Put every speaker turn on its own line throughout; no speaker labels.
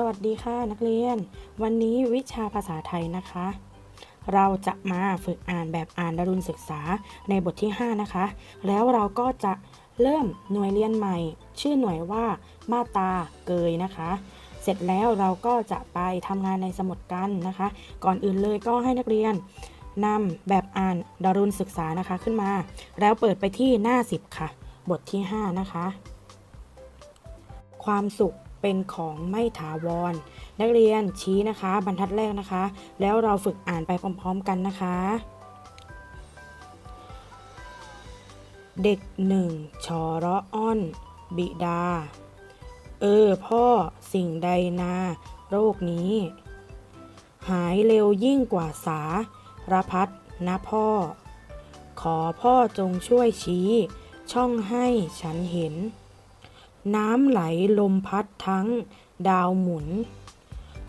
สวัสดีค่ะนักเรียน วันนี้วิชาภาษาไทยนะคะ เราจะมาฝึกอ่านแบบอ่านดารุณศึกษาในบทที่ 5 นะคะ แล้วเราก็จะเริ่มหน่วยเรียนใหม่ ชื่อหน่วยว่ามาตาเกยนะคะ เสร็จแล้วเราก็จะไปทำงานในสมุดกันนะคะ ก่อนอื่นเลยก็ให้นักเรียนนำแบบอ่านดารุณศึกษานะคะขึ้นมา แล้วเปิดไปที่หน้า 10 ค่ะ บทที่ 5 นะคะ ความสุข เป็นของไม่ถาวร นักเรียนชี้นะคะ บรรทัดแรกนะคะ แล้วเราฝึกอ่านไปพร้อมๆกันนะคะ เด็กหนึ่งชอระอ้อน บิดา เออพ่อสิ่งใดนา โรคนี้ หายเร็วยิ่งกว่าสาระพัดนะพ่อ ขอพ่อจงช่วยชี้ ช่องให้ฉันเห็น น้ำไหลลมพัดทั้ง ดาวหมุน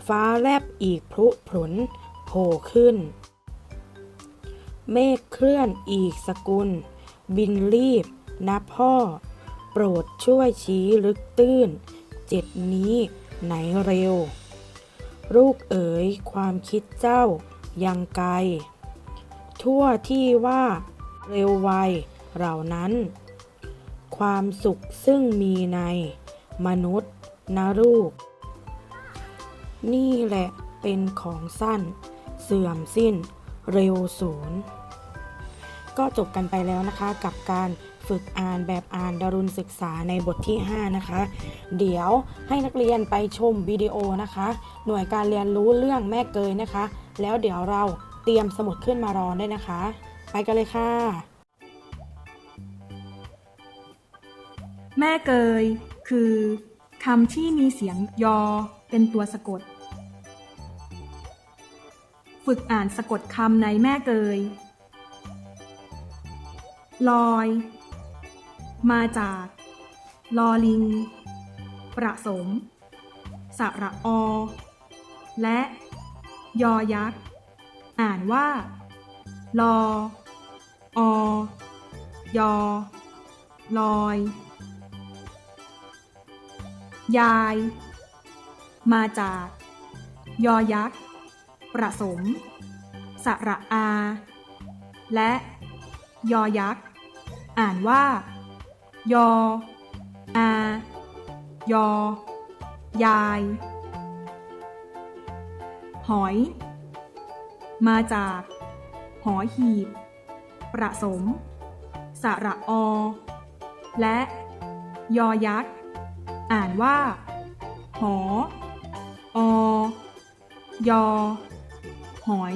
ฟ้าแลบอีกพลุผลโผล่ขึ้น เมฆเคลื่อนอีกสกุล บินรีบนะพ่อ โปรดช่วยชี้ลึกตื้น เจ็ดนี้ไหนเร็ว ลูกเอ๋ยความคิดเจ้ายังไกล ทั่วที่ว่าเร็วไวเหล่านั้น ความสุขซึ่งมีในมนุษย์นะลูก นี่แหละเป็นของสั้น เสื่อมสิ้น เร็วศูนย์ก็จบกันไปแล้วนะคะกับการฝึกอ่านแบบอ่านดารุณศึกษาในบทที่ 5 นะคะ เดี๋ยวให้นักเรียนไปชมวิดีโอนะคะ หน่วยการเรียนรู้เรื่องแม่เกยนะคะ แล้วเดี๋ยวเราเตรียมสมุดขึ้นมารอได้นะคะ ไปกันเลยค่ะ
แม่เกย คือคำที่มีเสียงยอเป็นตัวสะกด ฝึกอ่านสะกดคำในแม่เกย ลอย มาจาก ลอลิง ประสม สระอ และ ยอยักษ์ อ่านว่า ลอ อ ยอ ลอย ยาย มาจาก ยอยักษ์ ประสม สระอา และ ยอยักษ์ อ่านว่า ยอ อา ยอ ยาย หอย มาจาก หอหีบ ประสม สระอ และ ยอยักษ์ อ่านว่า หอ อ ยอ หอย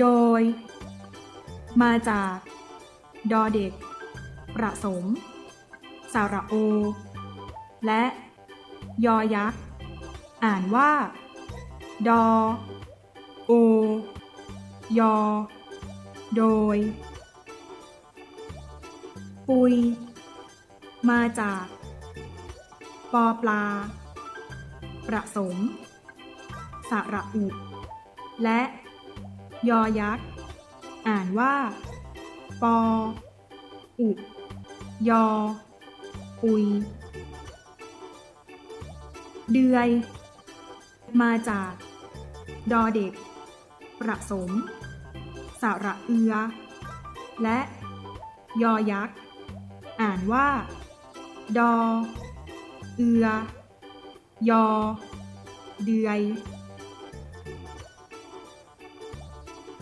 โดย มาจาก ดอเด็ก ประสมสระโอ และ ยอยักษ์ อ่านว่า ดอ โอ ยอ โดย ปุย มาจาก ปอปลา ประสม สระอุ และ ยอยักษ์ อ่านว่า ปอ อุ ยอ อุย เดือย มาจาก ดอเด็ก ประสม สระเอือ และ ยอยักษ์ อ่านว่า ดอ เอือ ยอ เดือย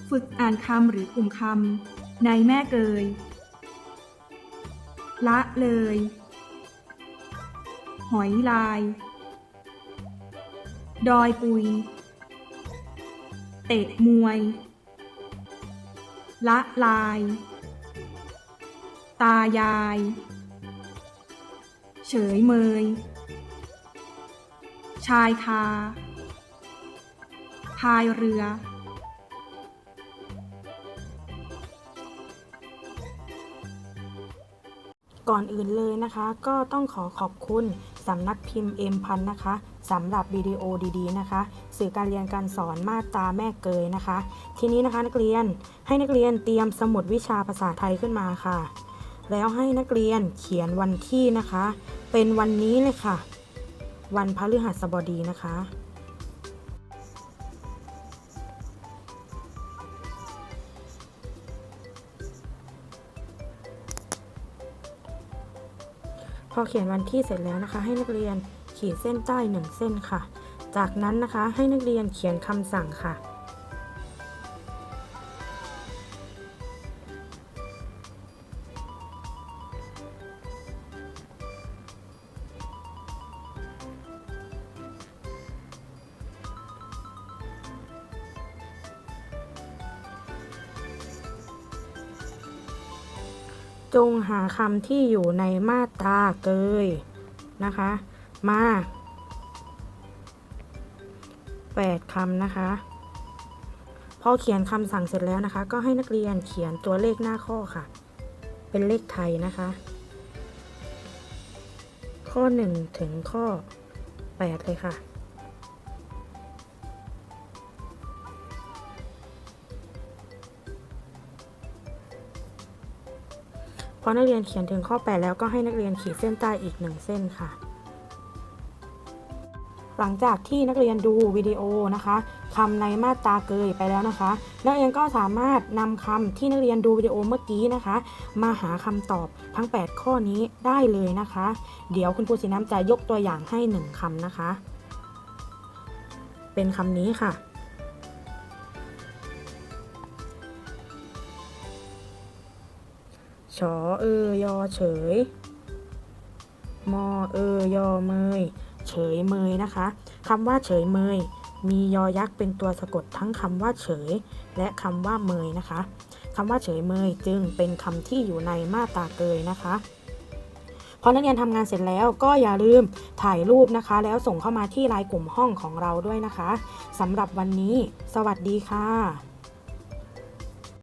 ฝึกอ่านคำหรือกลุ่มคำในแม่เกย ละเลย หอยลาย ดอยปุย เตะมวย ละลาย ตายาย เฉยเมย ชายคา พายเรือ
ก่อนอื่นเลยนะคะ ก็ต้องขอขอบคุณสำนักพิมพ์เอ็มพันนะคะสำหรับวิดีโอดีๆนะคะ สื่อการเรียนการสอนมาตราแม่เกยนะคะ ทีนี้นะคะนักเรียนให้นักเรียนเตรียมสมุดวิชาภาษาไทยขึ้นมาค่ะ แล้วให้นักเรียนเขียนวันที่นะคะ เป็นวันนี้เลยค่ะ วันพฤหัสบดีนะคะ พอเขียนวันที่เสร็จแล้วนะคะ ให้นักเรียนขีดเส้นใต้หนึ่งเส้นค่ะ จากนั้นนะคะให้นักเรียนเขียนคำสั่งค่ะ จงหาคำที่อยู่ในมาตราเกยนะคะ มา8คำนะคะ พอเขียนคำสั่งเสร็จแล้วนะคะ ก็ให้นักเรียนเขียนตัวเลขหน้าข้อค่ะ เป็นเลขไทยนะคะ ข้อ 1 ถึงข้อ 8 เลยค่ะ พอนักเรียนเขียนถึงข้อ 8 แล้วก็ให้นักเรียนขีดเส้นใต้อีกหนึ่งเส้นค่ะ หลังจากที่นักเรียนดูวิดีโอนะคะคำในมาตราเกยไปแล้วนะคะ นักเรียนก็สามารถนำคำที่นักเรียนดูวิดีโอเมื่อกี้นะคะ มาหาคำตอบทั้ง 8 ข้อนี้ได้เลยนะคะ เดี๋ยวคุณครูสีน้ำจะยกตัวอย่างให้ 1คำนะคะ เป็นคำนี้ค่ะ ชอเออยอเฉย มอเออยอเมย เฉยเมยนะคะคำว่าเฉยเมย มียอยักษ์เป็นตัวสะกดทั้งคำว่าเฉย และคำว่าเมยนะคะคำว่าเฉยเมยจึงเป็นคำที่อยู่ในมาตราเกยนะคะพอนักเรียนทำงานเสร็จแล้วก็อย่าลืมถ่ายรูปนะคะ แล้วส่งเข้ามาที่ไลน์กลุ่มห้องของเราด้วยนะคะสำหรับวันนี้ สวัสดีค่ะ